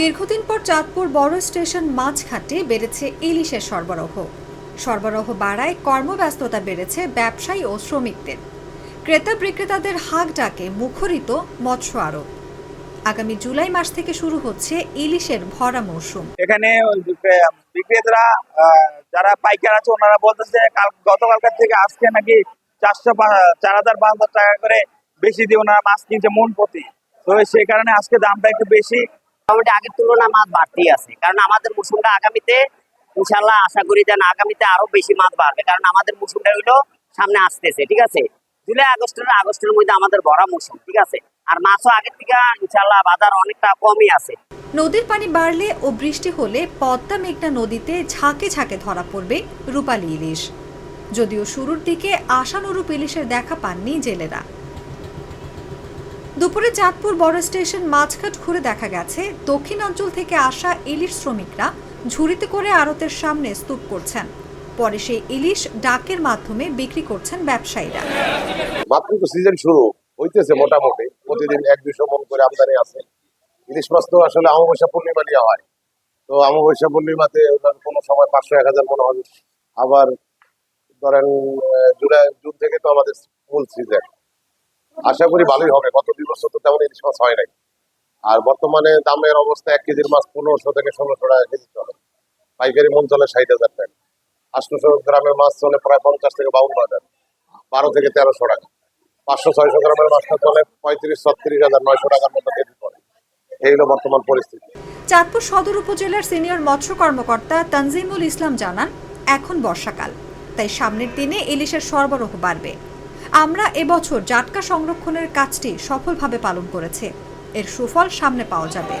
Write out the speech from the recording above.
দীর্ঘদিন পর চাঁদপুর বড় স্টেশন মাঝঘাটে বেড়েছে ইলিশের সরবরাহ। সরবরাহ বাড়ায় কর্মব্যস্ততা বেড়েছে ব্যবসায়ী ও শ্রমিকদের। ক্রেতা বিক্রেতাদের হাক ডাকে মুখরিত মৎস্য আড়ত আগামী জুলাই মাস থেকে শুরু হচ্ছে ইলিশের ভরা মৌসুম এখানে বিক্রেতারা যারা পাইকার আছে, ওনারা বলতেছে কাল গতকালকার থেকে আজকে নাকি চারশো চার হাজার পাঁচ হাজার টাকা করে বেশি দিয়ে ওনারা মাছ কিনছে মন প্রতি তো সেই কারণে আজকে দামটা একটু বেশি। মোটামুটি আগের তুলনায় মাছ বাড়তেই আছে। কারণ আমাদের মৌসুমটা আগামীতে ইনশাল্লাহ আশা করি যেন আগামীতে আরও বেশি মাছ বাড়বে। কারণ আমাদের মৌসুমটা হইল সামনে আসতেছে, ঠিক আছে? জুলাই, আগস্টের আগস্টের মধ্যে আমাদের ভরা মৌসুম, ঠিক আছে? আর মাছও আগের থেকে ইনশাল্লাহ বাজার অনেকটা কমই আছে। নদীর পানি বাড়লে ও বৃষ্টি হলে পদ্মা মেঘনা নদীতে ঝাঁকে ঝাঁকে ধরা পড়বে রূপালী ইলিশ। যদিও শুরুর দিকে আশানুরূপ ইলিশের দেখা পাননি জেলেরা। দুপুরে চাঁদপুর বড় স্টেশন মাঝঘাট ঘুরে দেখা গেছে। দক্ষিণাঞ্চল থেকে আসা ইলিশ শ্রমিকরা ঝুড়িতে করে আড়তের সামনে স্তূপ করছেন। পরে সেই ইলিশ ডাকের মাধ্যমে বিক্রি করছেন ব্যবসায়ীরা। মাত্র তো সিজন শুরু, হইতেছে মোটামুটি। প্রতিদিন এক, দুশো মন করে আমদানি আছে। ইলিশ মাছ তো আসলে অমাবস্যা পূর্ণিমা নিয়ে হয়। তো অমাবস্যা পূর্ণিমাতে কোনো সময় পাঁচশো, এক হাজার মনে হবে আবার ধরেন জুলাই, জুন থেকে তো আমাদের মূল সিজন আশা করি ভালোই হবে। গত দুই বছর তো তেমন ইলিশ মাছ হয় নাই। আর বর্তমানে দামের অবস্থা এক কেজির মাছ পনেরোশো থেকে ষোলোশো টাকা কেজি চলে। পাইকারি মন চলে ষাট হাজার টাকা। আটশোশো গ্রামের মাছ চলে প্রায় পঞ্চাশ থেকে বাউন্ন হাজার। বারো থেকে তেরোশো টাকা। পাঁচশো, ছয়শো গ্রামের মাছটা চলে পঁয়ত্রিশ, ছত্রিশ হাজার, নয়শো টাকার মতো কেজি পড়ে। এই হলো বর্তমান পরিস্থিতি। চাঁদপুর সদর উপজেলার সিনিয়র মৎস্য কর্মকর্তা তানজিমুল ইসলাম জানান, এখন বর্ষাকাল, তাই সামনের দিনে ইলিশের সরবরাহ বাড়বে। আমরা এবছর জাটকা সংরক্ষণের কাজটি সফলভাবে পালন করেছে। এর সুফল সামনে পাওয়া যাবে।